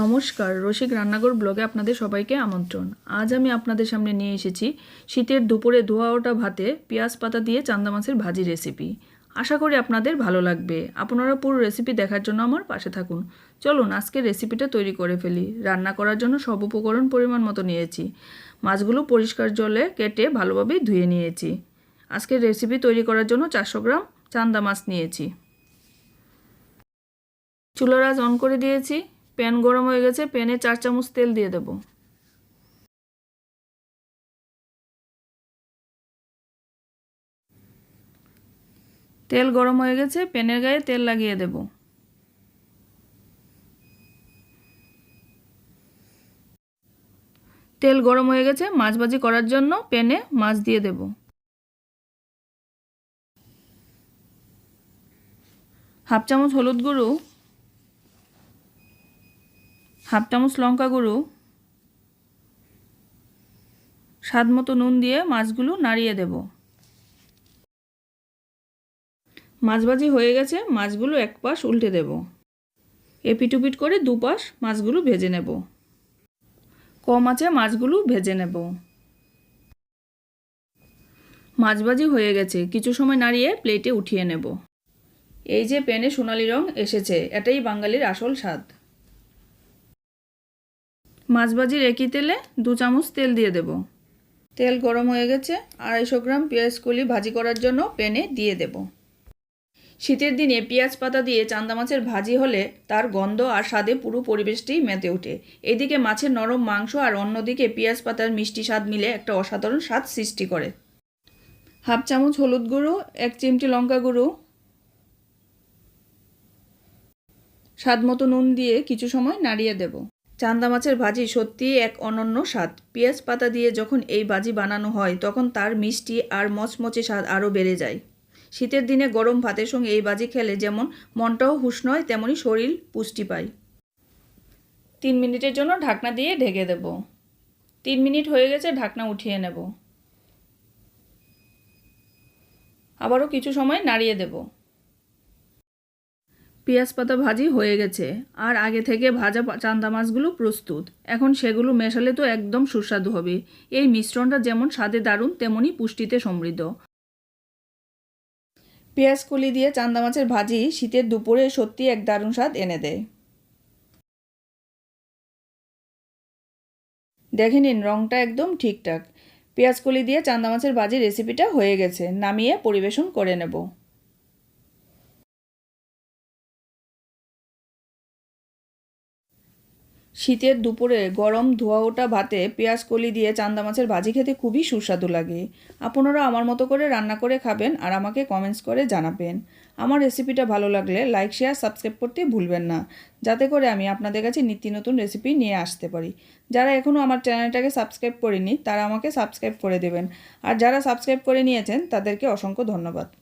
নমস্কার, রসিক রান্নাঘর ব্লগে আপনাদের সবাইকে আমন্ত্রণ। আজ আমি আপনাদের সামনে নিয়ে এসেছি শীতের দুপুরে ধোয়া ওটা ভাতে পেঁয়াজ পাতা দিয়ে চান্দা মাছের ভাজি রেসিপি আশা করি আপনাদের ভালো লাগবে। আপনারা পুরো রেসিপি দেখার জন্য আমার পাশে থাকুন। চলুন আজকে রেসিপিটা তৈরি করে ফেলি। রান্না করার জন্য সব উপকরণ পরিমাণ মতো নিয়েছি। মাছগুলো পরিষ্কার জলে কেটে ভালোভাবে ধুয়ে নিয়েছি। আজকের রেসিপি তৈরি করার জন্য চারশো গ্রাম চান্দা মাছ নিয়েছি। চুলার আজ অন করে দিয়েছি। প্যান গরম হয়ে গেছে, প্যানে চার চামচ তেল দিয়ে দেব। তেল গরম হয়ে গেছে, প্যানের গায়ে তেল লাগিয়ে দেব। তেল গরম হয়ে গেছে, মাছ ভাজি করার জন্য প্যানে মাছ দিয়ে দেব। হাফ চামচ হলুদ গুঁড়ো হাফ চামচ লঙ্কা গুঁড়ো, স্বাদ মতো নুন দিয়ে মাছগুলো নাড়িয়ে দেব। মাছ ভাজি হয়ে গেছে, মাছগুলো এক পাশ উল্টে দেব। এপিটুপিট করে দুপাশ মাছগুলো ভেজে নেব। কম আছে মাছগুলো ভেজে নেব। মাছ ভাজি হয়ে গেছে, কিছু সময় নাড়িয়ে প্লেটে উঠিয়ে নেব। এই যে প্যানে সোনালি রং এসেছে, এটাই বাঙালির আসল স্বাদ। মাছ ভাজির একই তেলে দু চামচ তেল দিয়ে দেব। তেল গরম হয়ে গেছে, আড়াইশো গ্রাম পেঁয়াজ কলি ভাজি করার জন্য প্যানে দিয়ে দেব। শীতের দিনে পেঁয়াজ পাতা দিয়ে চান্দা মাছের ভাজি হলে তার গন্ধ আর স্বাদে পুরো পরিবেশটি মেতে ওঠে। এদিকে মাছের নরম মাংস আর অন্যদিকে পেঁয়াজ পাতার মিষ্টি স্বাদ মিলে একটা অসাধারণ স্বাদ সৃষ্টি করে। হাফ চামচ হলুদ গুঁড়ো, এক চিমটি লঙ্কা গুঁড়ো। স্বাদ মতো নুন দিয়ে কিছু সময় নাড়িয়ে দেব। চান্দা মাছের ভাজি সত্যিই এক অনন্য স্বাদ। পেঁয়াজ পাতা দিয়ে যখন এই ভাজি বানানো হয়, তখন তার মিষ্টি আর মচমচে স্বাদ আরও বেড়ে যায়। শীতের দিনে গরম ভাতের সঙ্গে এই ভাজি খেলে যেমন মনটাও হুশ নয় তেমনই শরীর পুষ্টি পায়। তিন মিনিটের জন্য ঢাকনা দিয়ে ঢেকে দেব। তিন মিনিট হয়ে গেছে, ঢাকনা উঠিয়ে নেব। আবারও কিছু সময় নাড়িয়ে দেবো। পেঁয়াজ পাতা ভাজি হয়ে গেছে। আর আগে থেকে ভাজা চান্দা মাছগুলো প্রস্তুত। এখন সেগুলো মেশালে তো একদম সুস্বাদু হবে। এই মিশ্রণটা যেমন স্বাদে দারুণ তেমনই পুষ্টিতে সমৃদ্ধ। পেঁয়াজ কলি দিয়ে চান্দা মাছের ভাজি শীতের দুপুরে সত্যি এক দারুণ স্বাদ এনে দেয়। দেখে নিন রঙটা একদম ঠিকঠাক। পেঁয়াজ কলি দিয়ে চান্দা মাছের ভাজি রেসিপিটা হয়ে গেছে। নামিয়ে পরিবেশন করে নেব। শীতের দুপুরে গরম ধোয়া ওটা ভাতে পেঁয়াজ কলি দিয়ে চান্দা মাছের ভাজি খেতে খুবই সুস্বাদু লাগে। আপনারা আমার মতো করে রান্না করে খাবেন আর আমাকে কমেন্টস করে জানাবেন। আমার রেসিপিটা ভালো লাগলে লাইক শেয়ার সাবস্ক্রাইব করতে ভুলবেন না। যাতে করে আমি আপনাদের কাছে নিত্য নতুন রেসিপি নিয়ে আসতে পারি। যারা এখনও আমার চ্যানেলটাকে সাবস্ক্রাইব করেনি, তারা আমাকে সাবস্ক্রাইব করে দেবেন। আর যারা সাবস্ক্রাইব করে নিয়েছেন, তাদেরকে অসংখ্য ধন্যবাদ।